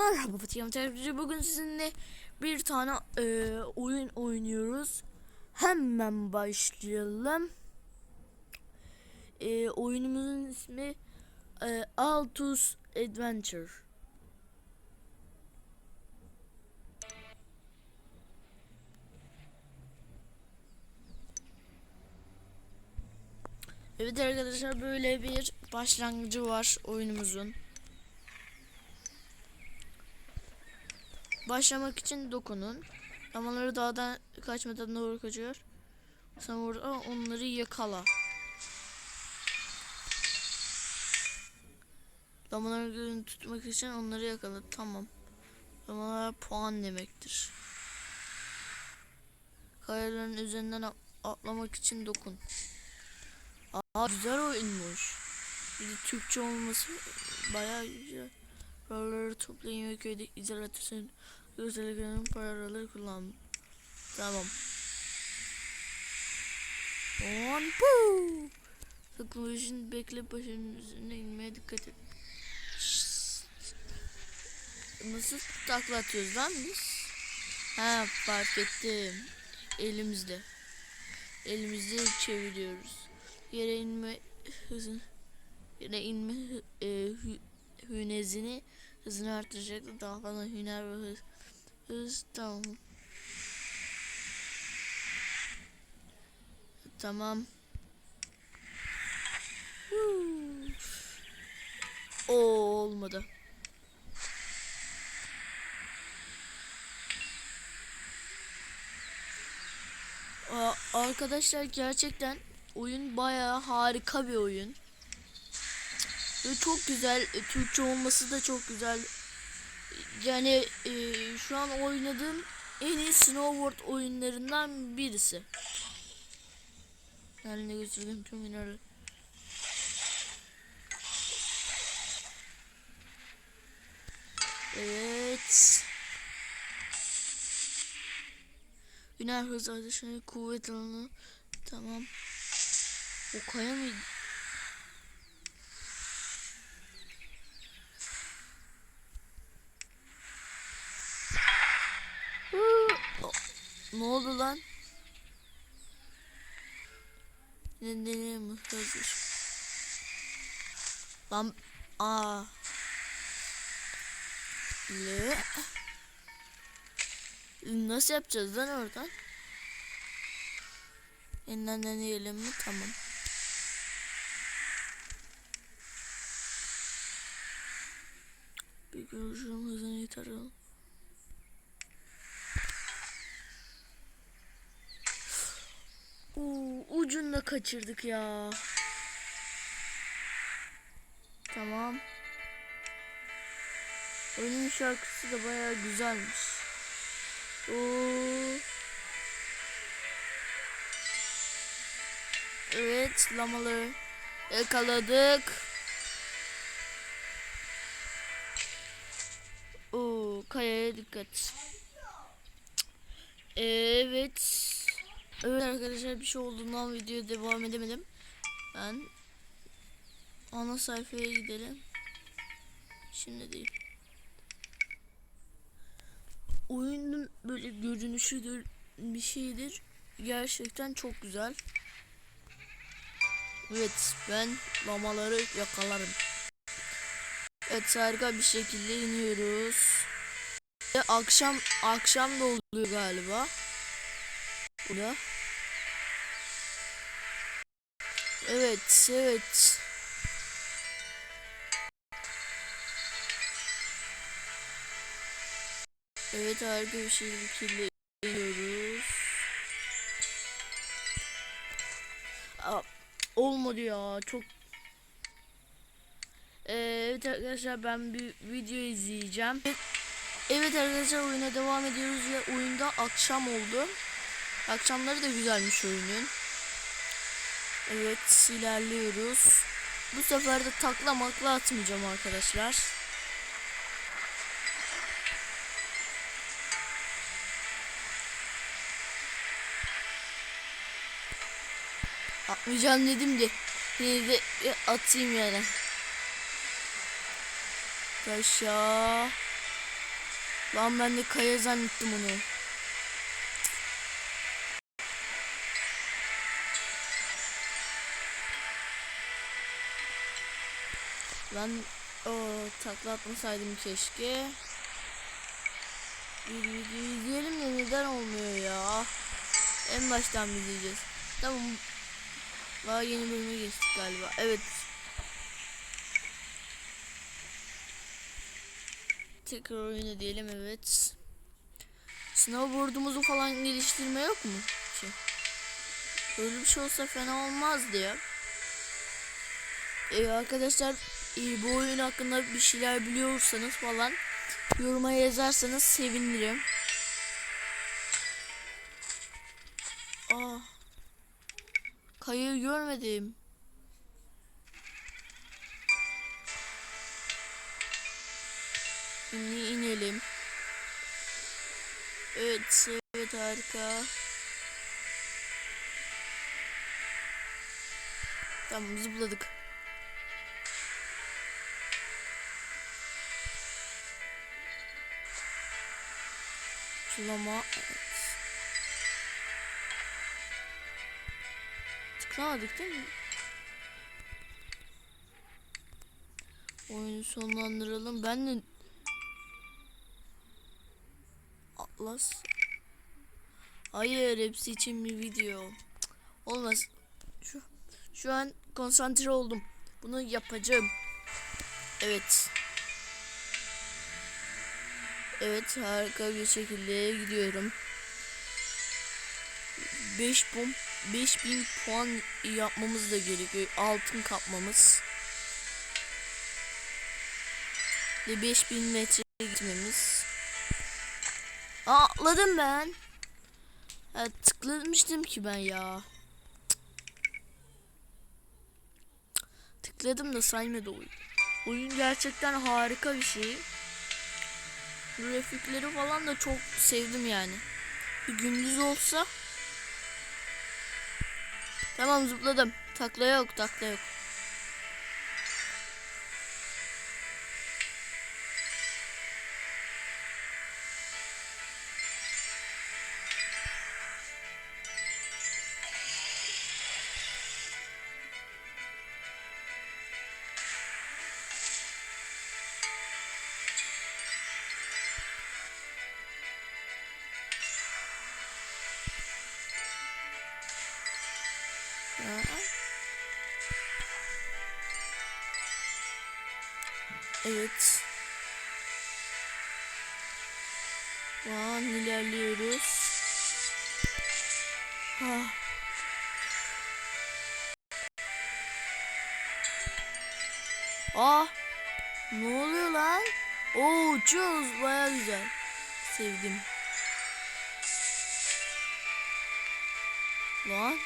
Merhaba Fatih Amca. Bugün sizinle bir tane e, oyun oynuyoruz. Hemen başlayalım. E, oyunumuzun ismi e, Altus Adventure. Evet arkadaşlar böyle bir başlangıcı var oyunumuzun. Başlamak için dokunun. Damaları dağdan kaçmadan doğru kaçıyor. Sen orada onları yakala. Damaları tutmak için onları yakala. Tamam. Damalar puan demektir. Kayaların üzerinden at- atlamak için dokun. Aa güzel oyunmuş. Bir de Türkçe olması bayağı güzel. Paraları toplayın ve köyde izolasyon özelliklerinin paraları kullan. Tamam. On bu. Sakın için bekle başının üzerine inmeye dikkat et. Nasıl takla atıyoruz lan biz? Ha fark ettim. Elimizde. Elimizde çeviriyoruz. Yere inme hızın yere inme e, hü- hünezini hızını artıracak da daha fazla hüner ve hız hız tamam. O olmadı. Arkadaşlar gerçekten oyun bayağı harika bir oyun. Ve çok güzel. e, Türkçe olması da çok güzel. Yani e, şu an oynadığım en iyi snowboard oyunlarından birisi. Haline gösterdiğim tüm mineral. Evet. Günah hız ateşine kuvvet alanı. Tamam. O kaya mıydı? Hı, o- Ne oldu lan? Nedenim hazır. Lan aa. Le. Nasıl yapacağız lan oradan? Yeniden deneyelim mi? Tamam. Bir görüşüm hızını yeter alalım. Oo, ucunda kaçırdık ya. Tamam. Oyunun şarkısı da bayağı güzelmiş. Oo. Evet, lamaları yakaladık. Oo, kayaya dikkat. Evet. Evet arkadaşlar bir şey olduğundan videoya devam edemedim. Ben ana sayfaya gidelim. Şimdi değil. Oyunun böyle görünüşüdür bir şeydir. Gerçekten çok güzel. Evet ben lamaları yakalarım. Evet harika bir şekilde iniyoruz. Ve akşam akşam da oluyor galiba. Burada. Evet, evet. Evet harika bir şekilde iniyoruz. Aa, olmadı ya çok. Ee, Evet arkadaşlar ben bir video izleyeceğim. Evet arkadaşlar oyuna devam ediyoruz ve oyunda akşam oldu. Akşamları da güzelmiş oyunun. Evet ilerliyoruz. Bu sefer de takla makla atmayacağım arkadaşlar. Atmayacağım dedim de yine de atayım yani. Aşağı. Lan ben de kaya zannettim onu. Lan o takla atmasaydım keşke. İzleyelim de neden olmuyor ya? En baştan izleyeceğiz? Tamam. Daha yeni bölüme geçtik galiba. Evet. Tekrar oyuna diyelim evet. Snowboard'umuzu falan geliştirme yok mu? Şey. Böyle bir şey olsa fena olmazdı ya. Ee, arkadaşlar e, bu oyun hakkında bir şeyler biliyorsanız falan yoruma yazarsanız sevinirim. Aa. Kayayı görmedim. Şimdi inelim. Evet, evet harika. Tamam zıpladık. Evet. Tıklamadık değil mi? Oyunu sonlandıralım. Ben de Atlas. Hayır, hepsi için bir video. Olmaz. Şu şu an konsantre oldum. Bunu yapacağım. Evet. Evet, harika bir şekilde gidiyorum. 5 pum 5000 puan yapmamız da gerekiyor. Altın kapmamız. Ve 5000 metre gitmemiz. Atladım ben. Ya, tıklamıştım ki ben ya. Tıkladım da saymadı oyun. Oyun gerçekten harika bir şey. Grafikleri falan da çok sevdim yani. Bir gündüz olsa. Tamam zıpladım. Takla yok, takla yok. Evet. Şu an ilerliyoruz. Ah. Ah. Ne oluyor lan? Oo uçuyoruz baya güzel. Sevdim. Lan.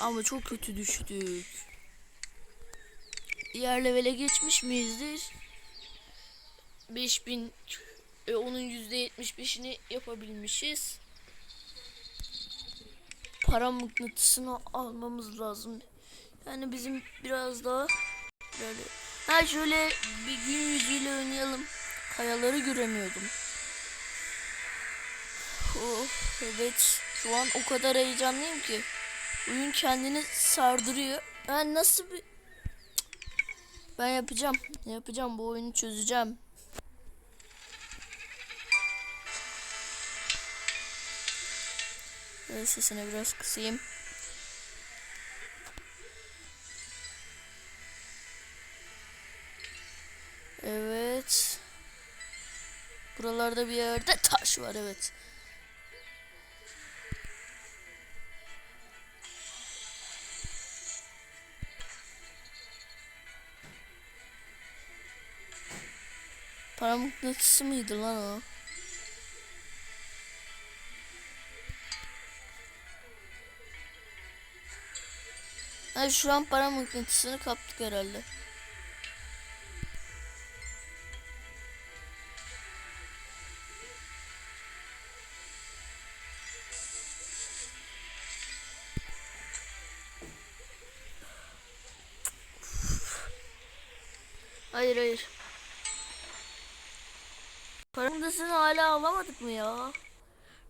Ama çok kötü düştük. Diğer levele geçmiş miyizdir? 5000 e, onun %75'ini yapabilmişiz. Para mıknatısını almamız lazım. Yani bizim biraz daha böyle ha şöyle bir gün yüzüyle oynayalım. Kayaları göremiyordum. Oh, evet şu an o kadar heyecanlıyım ki. Oyun kendini sardırıyor. Ben nasıl bir... Ben yapacağım. Yapacağım. Bu oyunu çözeceğim. Evet, sesini biraz kısayım. Evet. Buralarda bir yerde taş var evet. Para mıknatısı mıydı lan o? Ha şu an para mıknatısını kaptık herhalde. Hayır hayır. Para mıknatısını alamadık mı ya?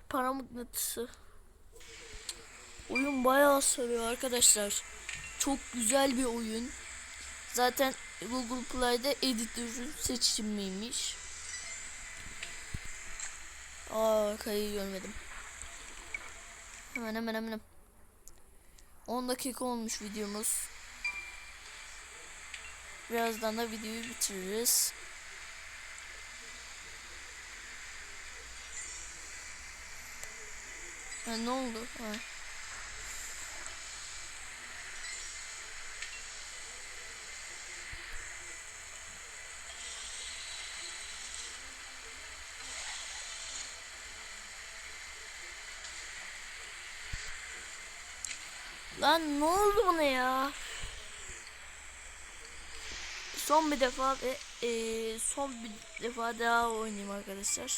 Para mıknatısı. Oyun bayağı sarıyor arkadaşlar. Çok güzel bir oyun. Zaten Google Play'de editörün seçimiymiş. Aa kayıyı görmedim. Hemen hemen hemen. 10 dakika olmuş videomuz. Birazdan da videoyu bitiririz. Ha, ne oldu? Ha. Lan ne oldu buna ya? Son bir defa ve eee, son bir defa daha oynayayım arkadaşlar.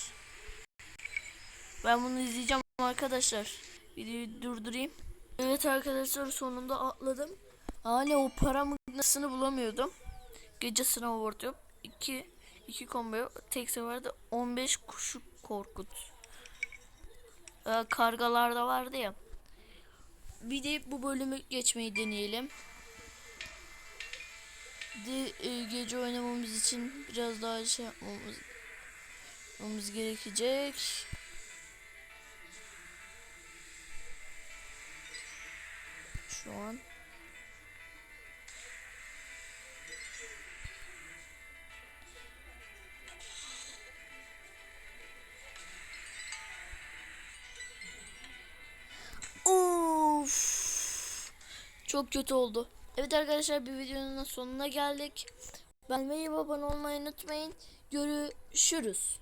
Ben bunu izleyeceğim arkadaşlar. Videoyu durdurayım. Evet arkadaşlar sonunda atladım. Hala o para mıknatısını bulamıyordum. Gece sınav vurdum. 2 2 combo tek seferde 15 kuşu korkut. Ee, kargalarda vardı ya. Bir de bu bölümü geçmeyi deneyelim. De e, gece oynamamız için biraz daha şey yapmamız, yapmamız gerekecek. Şu an. Of. Çok kötü oldu. Evet arkadaşlar bir videonun sonuna geldik. Ben ve abone olmayı unutmayın. Görüşürüz.